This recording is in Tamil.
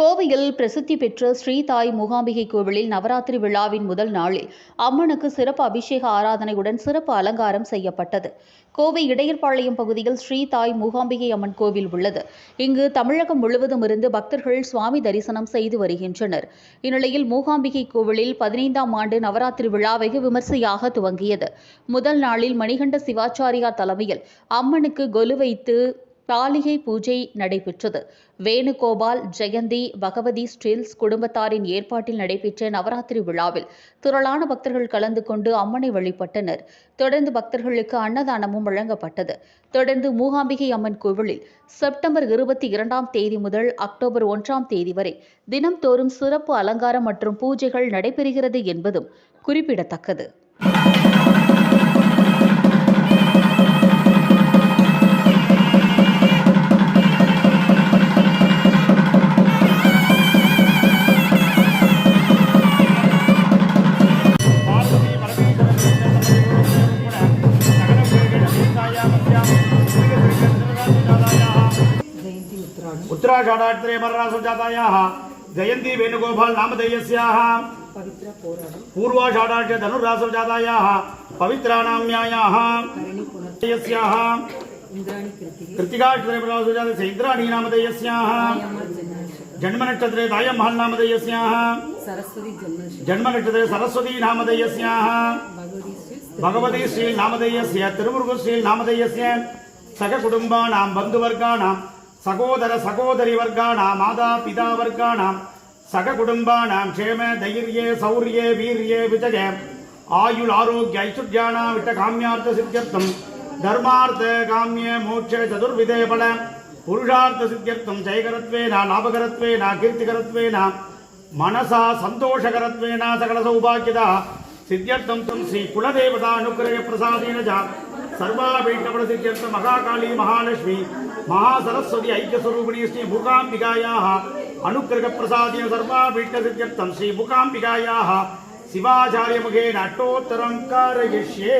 கோவையில் பிரசித்தி பெற்ற ஸ்ரீதாய் மூகாம்பிகை கோவிலில் நவராத்திரி விழாவின் முதல் நாளில் அம்மனுக்கு சிறப்பு அபிஷேக ஆராதனையுடன் சிறப்பு அலங்காரம் செய்யப்பட்டது. கோவை இடையர்பாளையம் பகுதியில் ஸ்ரீதாய் மூகாம்பிகை அம்மன் கோவில் உள்ளது. இங்கு தமிழகம் முழுவதும் இருந்து பக்தர்கள் சுவாமி தரிசனம் செய்து வருகின்றனர். இந்நிலையில் மூகாம்பிகை கோவிலில் பதினைந்தாம் ஆண்டு நவராத்திரி விழா வெகு விமர்சையாக துவங்கியது. முதல் நாளில் மணிகண்ட சிவாச்சாரியா தலைமையில் அம்மனுக்கு கொலு வைத்து தாலிகை பூஜை நடைபெற்றது. வேணுகோபால் ஜெயந்தி பகவதி ஸ்டில்ஸ் குடும்பத்தாரின் ஏற்பாட்டில் நடைபெற்ற நவராத்திரி விழாவில் திரளான பக்தர்கள் கலந்து கொண்டு அம்மனை வழிபட்டனர். தொடர்ந்து பக்தர்களுக்கு அன்னதானமும் வழங்கப்பட்டது. தொடர்ந்து மூகாம்பிகை அம்மன் கோவிலில் செப்டம்பர் இருபத்தி இரண்டாம் தேதி முதல் அக்டோபர் ஒன்றாம் தேதி வரை தினம்தோறும் சிறப்பு அலங்காரம் மற்றும் பூஜைகள் நடைபெறுகிறது என்பதும் குறிப்பிடத்தக்கது. उत्तराषाढ़ाक्षरे वेणुगोपाल नामधेयस्याः। पूर्वाषाढ़ाक्ष धनुरासुजातायाः पवित्राणाम्यायाः यस्याः नामधेयस्याः। जन्म नक्षत्रे नामधेयस्याः। जन्म नक्षत्र सरस्वती नामधेयस्याः। भगवती श्री नामधेयस्य नामधेयस्य सह बन्धुवर्गाणां சகோதர சகோதரி வர்க்காணாம் மாதா பிதா வர்க்காணாம் சக குடும்பானாம் க்ஷேம தைரியே சௌரியே வீரியே விஜய. ஆயுள் ஆரோக்கிய ஐஸ்வர்யானா விட்ட காமியார்த்த சித்தியர்த்தம். தர்மார்த்த காமிய மோட்ச சதுர்விதே பல. புருஷார்த்த சித்தியர்த்தம் ஜெயகரத்வேனா லாபகரத்வேனா கீர்த்திகரத்வேனா. மனசா சந்தோஷகரத்வேனா சகல சௌபாகியதா சித்தியர்த்தம் தம் ஸ்ரீ குலதேவதா அனுகிரக பிரசாதேன సర్వాభీష్టపడసిద్ధ్యర్థ మహాకాళీ మహాలక్ష్మి మహాసరస్వతి ఐక్యస్వరూపిణి శ్రీ మూకాంబికాయా అనుగ్రహ ప్రసాదేన సర్వాభీష్టసిద్ధ్యర్థం శ్రీ మూకాంబికాయా శివాచార్యముఖేన అట్టోత్తరం కారయిష్యే